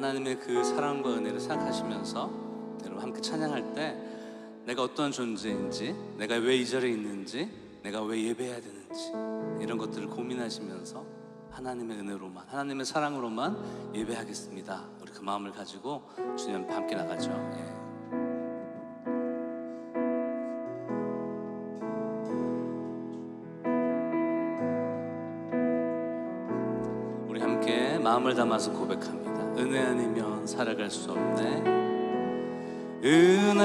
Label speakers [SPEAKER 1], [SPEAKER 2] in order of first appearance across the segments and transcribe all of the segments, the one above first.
[SPEAKER 1] 하나님의 그 사랑과 은혜를 생각하시면서 여러분 함께 찬양할 때 내가 어떤 존재인지, 내가 왜 이 자리에 있는지, 내가 왜 예배해야 되는지 이런 것들을 고민하시면서 하나님의 은혜로만, 하나님의 사랑으로만 예배하겠습니다. 우리 그 마음을 가지고 주님 함께 나가죠. 예. 마음을 담아서 고백합니다. 은혜 아니면 살아갈 수 없네. 은혜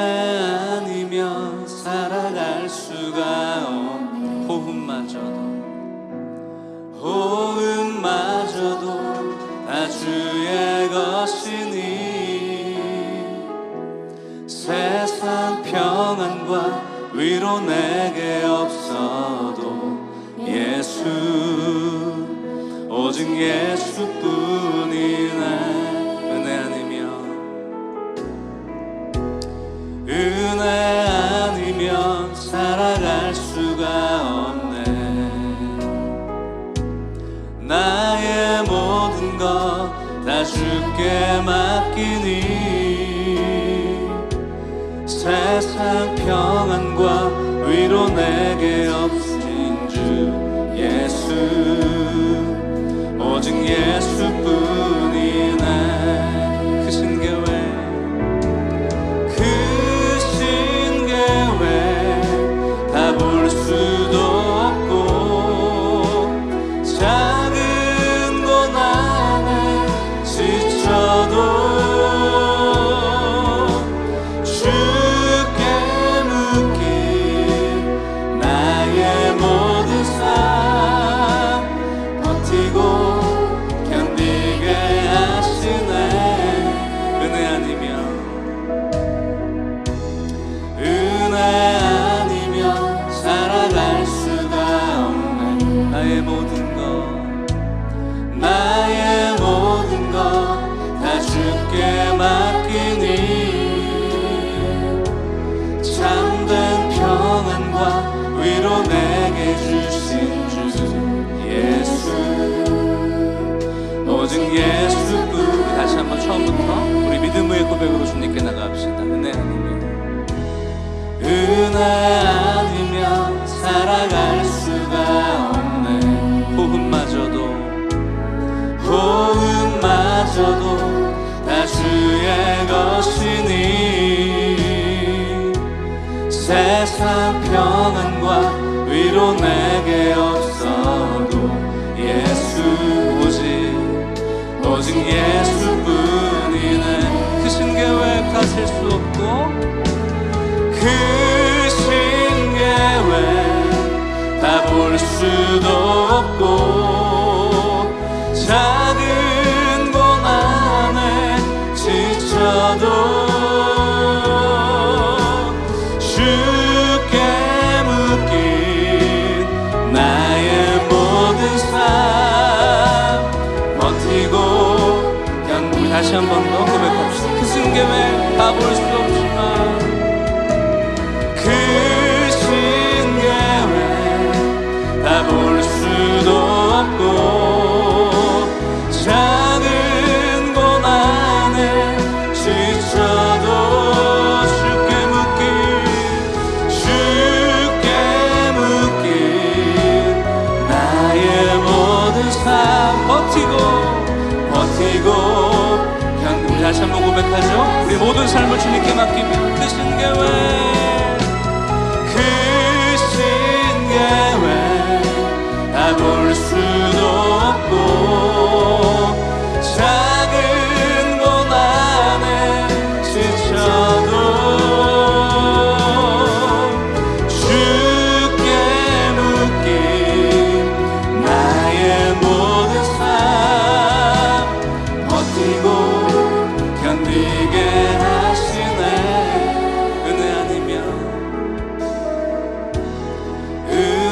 [SPEAKER 1] 아니면 살아갈 수가 없네. 호흡마저도 호흡마저도 다 주의 것이니 세상 평안과 위로 내게 없어도 예수 오직 예수뿐이네. 은혜 아니면 은혜 아니면 살아갈 수가 없네. 나의 모든 것 다 주께 맡기니. 세상 평안과 위로 내게 위로 내게 주신 주 예수. 오직 예수뿐. 다시 한번 처음부터 우리 믿음의 고백으로 주님께 나갑시다. 은혜 아니면. 은혜 아니면 살아갈 수가 없네. 호흡마저도 호흡마저도 다 주의 것이니 세상 평안과 위로 내게 없어도 예수 오직 오직 예수뿐이네. 크신 계획 다셀 수 없고 크신 계획 다 볼 수도 없고 작은 고난에 지쳐도 다시 한 번 더 고백합시다. 크신 계획 다볼 수 없지만 크신 계획 다볼 수도 없고 작은 고난에 지쳐도 주께 묶인 주께 묶인 나의 모든 삶 버티고 버티고 다시 한번 고백하죠? 우리 모든 삶을 주님께 맡기며 크신 계획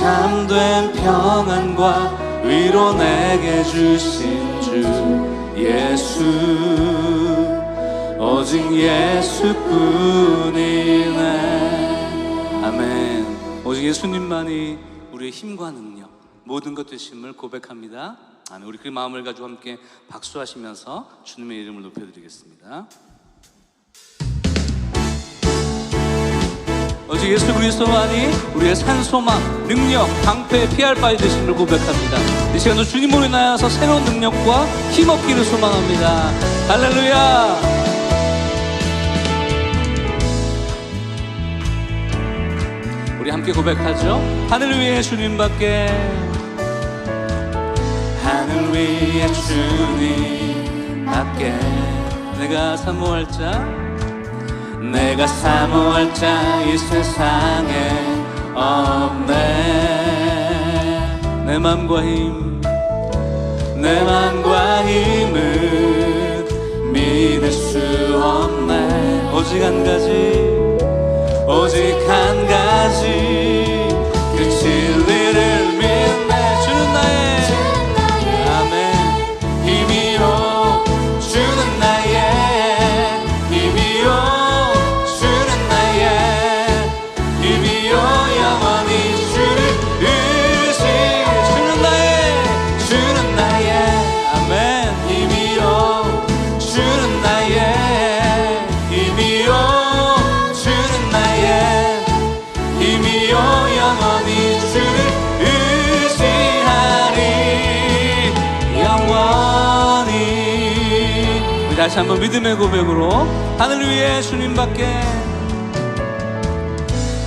[SPEAKER 1] 참된 평안과 위로 내게 주신 주 예수. 오직 예수뿐이네. 아멘. 오직 예수님만이 우리의 힘과 능력 모든 것 되심을 고백합니다. 아멘. 우리 그 마음을 가지고 함께 박수하시면서 주님의 이름을 높여드리겠습니다 오직 예수 그리스도만이 우리의 산소망, 능력, 방패, 피할 바위 되심을 고백합니다. 이 시간도 주님으로 인하여서 새로운 능력과 힘 얻기를 소망합니다. 할렐루야! 우리 함께 고백하죠. 하늘 위에 주님밖에 하늘 위에 주님밖에 내가 사모할 자 내가 사모할 자 이 세상에 없네. 내 맘과 힘내 맘과 힘은 믿을 수 없네. 오직 한 가지 오직 한 가지 다시 한번 믿음의 고백으로 하늘 위에 주님밖에.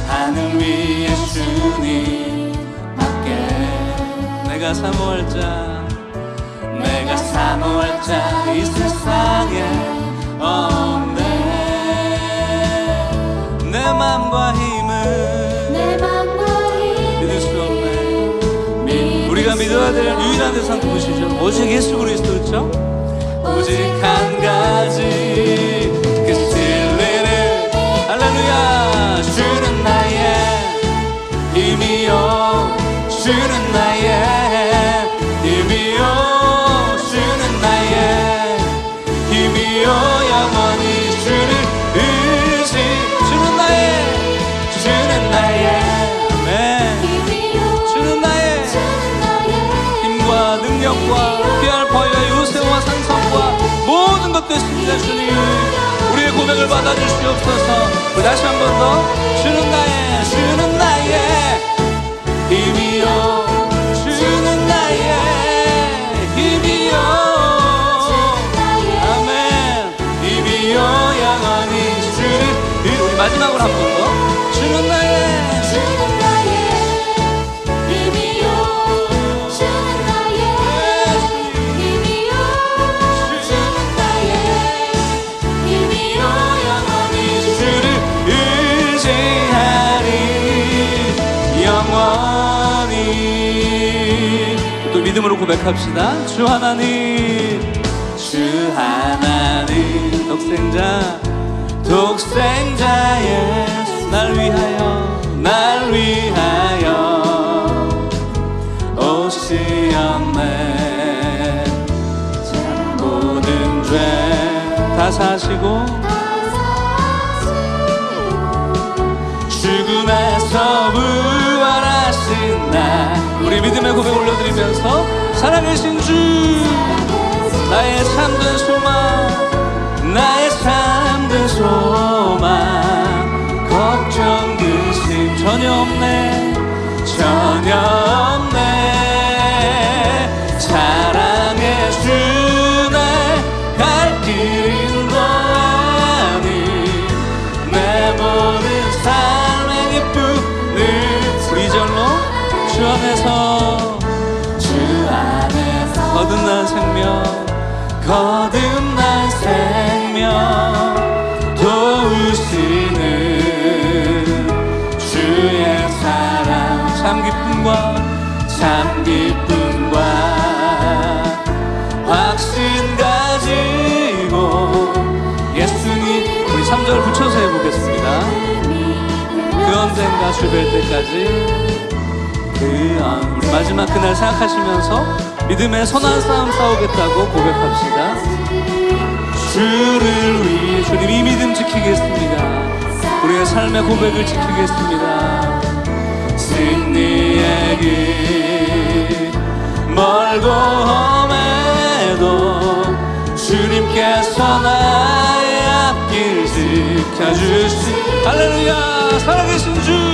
[SPEAKER 1] 하늘 위에 주님밖에. 내가 사모할 자. 내가 사모할 자 이 세상에 없네. 내 맘과 힘은
[SPEAKER 2] 내 맘과
[SPEAKER 1] 믿을 수 없네.
[SPEAKER 2] 믿을
[SPEAKER 1] 우리가 믿어야
[SPEAKER 2] 될수
[SPEAKER 1] 유일한 대상 누구시죠? 오직 예수 그리스도 그렇죠? 주는 됐습니다 주님. 우리의 고백을 받아주시옵소서 다시 한 번 더 주는 나의 주는 나의 힘이요. 주는 나의 힘이요. 아멘. 힘이요 영원히 주를. 우리 마지막으로 한 번 더. 주는 나의 믿음으로 고백합시다. 주 하나님 주 하나님. 독생자 독생자 예수 날 위하여 날 위하여. 오시었네 모든 죄 다 사시고 참된 소망 나의 참된 소망 걱정 근심 전혀 없네 전혀 없네. 사랑의 주날 갈 길도 아니. 내 모든 삶의 기쁨을 우리 절로 주 안에서 거듭난 생명 도우시는 주의 사랑. 참 기쁨과 참 기쁨과 확신 가지고 예수님 우리 3절 붙여서 해보겠습니다. 그 언젠가 주뵐 때까지 그 마지막 그날 생각하시면서 믿음의 선한 싸움 싸우겠다고 고백합시다. 주를 위해 주님 이 믿음 지키겠습니다. 우리의 삶의 고백을 지키겠습니다. 승리의 길 멀고 험해도 주님께서 나의 앞길 지켜주시 할렐루야 살아계신 주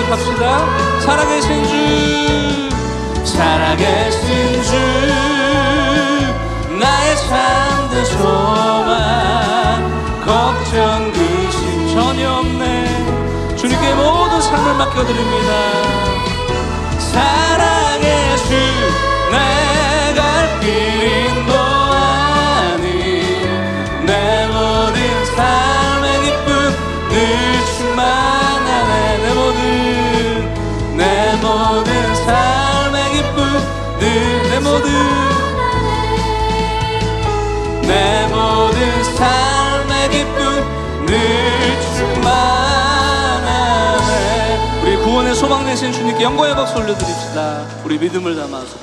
[SPEAKER 1] 고백합시다. 살아계신 주. 살아계신 주. 나의 참된 소망. 걱정 근심 전혀 없네. 주님께 모든 삶을 맡겨드립니다 소망 되신 주님께 영광의 박수 올려드립시다. 우리 믿음을 담아서